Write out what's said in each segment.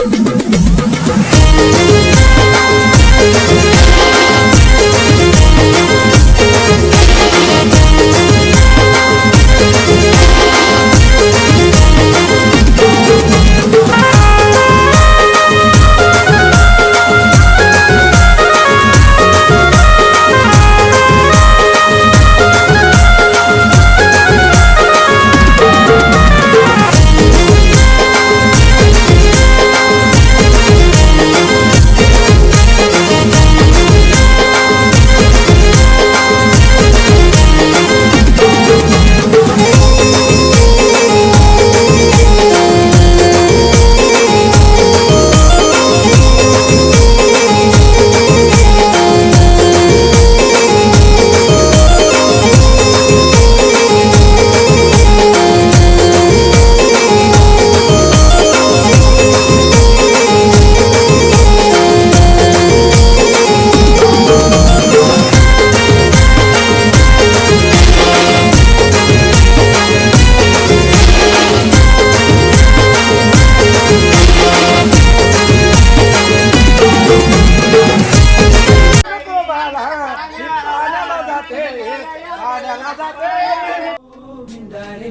Oh,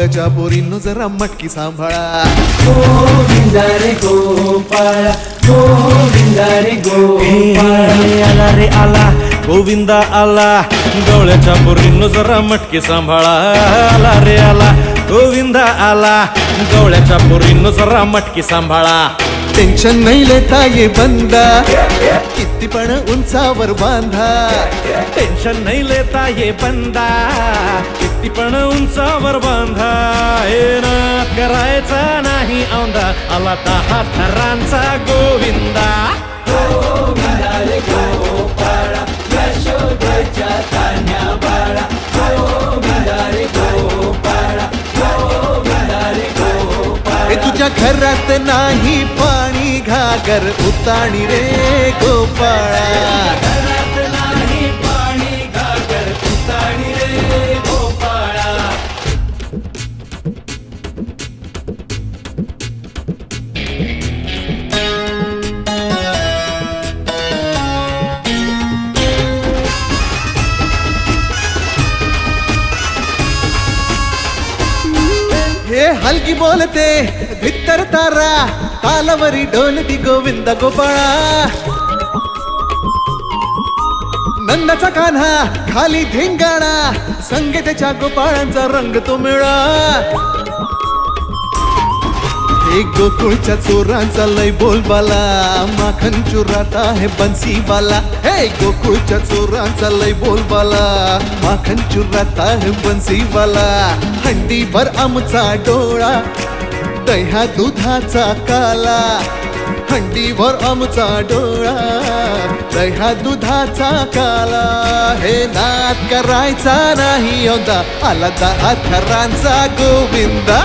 गवळ्याच्या बोरीनं जरा मटकी सांभाळा. गोविंदारे गोपाळ गोविंदारे गोपाळ. आला रे आला गोविंदा आला. गवळ्याच्या बोरीनं जरा मटकी सांभाळा. आला रे आला गोविंदा आला. गवळ्याच्या बोरीनं जरा मटकी सांभाळा. टेन्शन नाही लेता ये बंदा. किती पण उंचावर बांधा. टेन्शन नाही लेता ये बंदा. किती पण उंचावर बांधा. हे ना करायचा नाही औंदा. आला दहा थरांचा गोविंदा. तुझ्या घरात नाही पण घागर उताणी रे गोपाळा. हे हलकी बोलते भित्तर तारा तालावरी ढोलती गोविंद गोपाळा. नंदाचा कान्हा खाली धिंगाणा संगीताच्या गोपाळांचा रंग तो मिळा. एक गोकुळच्या चोरांचा लय बोलबाला. माखन चुरात आहे बन्सीवाला हे गोकुळच्या चोरांचा लय बोलबाला. माखन चुरात आहे बन्सीवाला हंडीभर आमचा डोळा दह्या दुधाचा काला. हंडीभर आमचा डोळा दह्या दुधाचा काला. हे नाद करायचा नाही होता आला दहा थरांचा गोविंदा.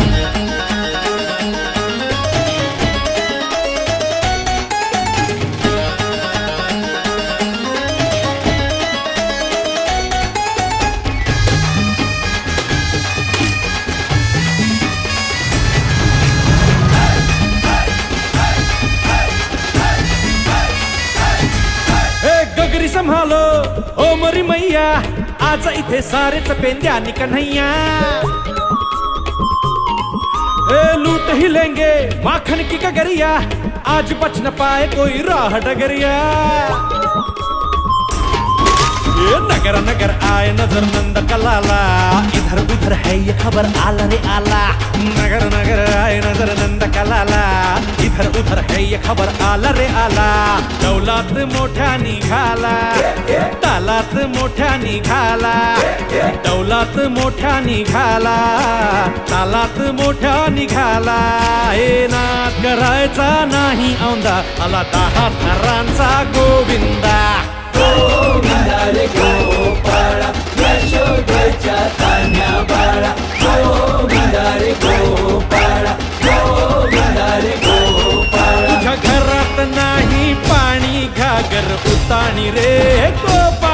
संभालो. ओ मरी मैया आज इथे सारेच पेंद्यानी कन्हैया ए लूट ही लेंगे माखन की कगरिया. आज बच न पाए कोई राह डगरिया. नगर नगर आय नजर नंद कलाला. इधर उधर है ये खबर आला रे आला. नगर नगर आय नजर नंद कलाला. इधर उधर है ये खबर आला रे आला. दौलात मोठ्या निघाला. तालात मोठ्या निघाला. दौलात मोठ्या निघाला. तालात मोठ्या निघाला. हे नाद करायचा नाही औंदा. आला दहा थरांचा गोविंदा. गोविंदा गोपाळा यशोदेच्या तान्या बाळा. गोविंदा रे गोपाळा गोपाळा तुझ्या घरात नाही पाणी घागर उताणी रे गोपाळ